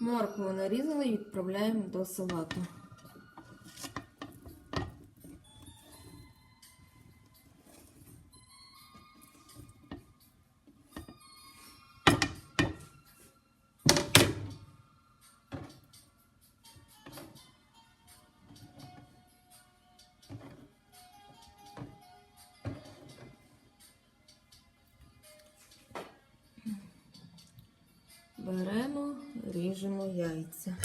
Моркву нарізали і відправляємо до салату. Беремо, ріжемо яйця.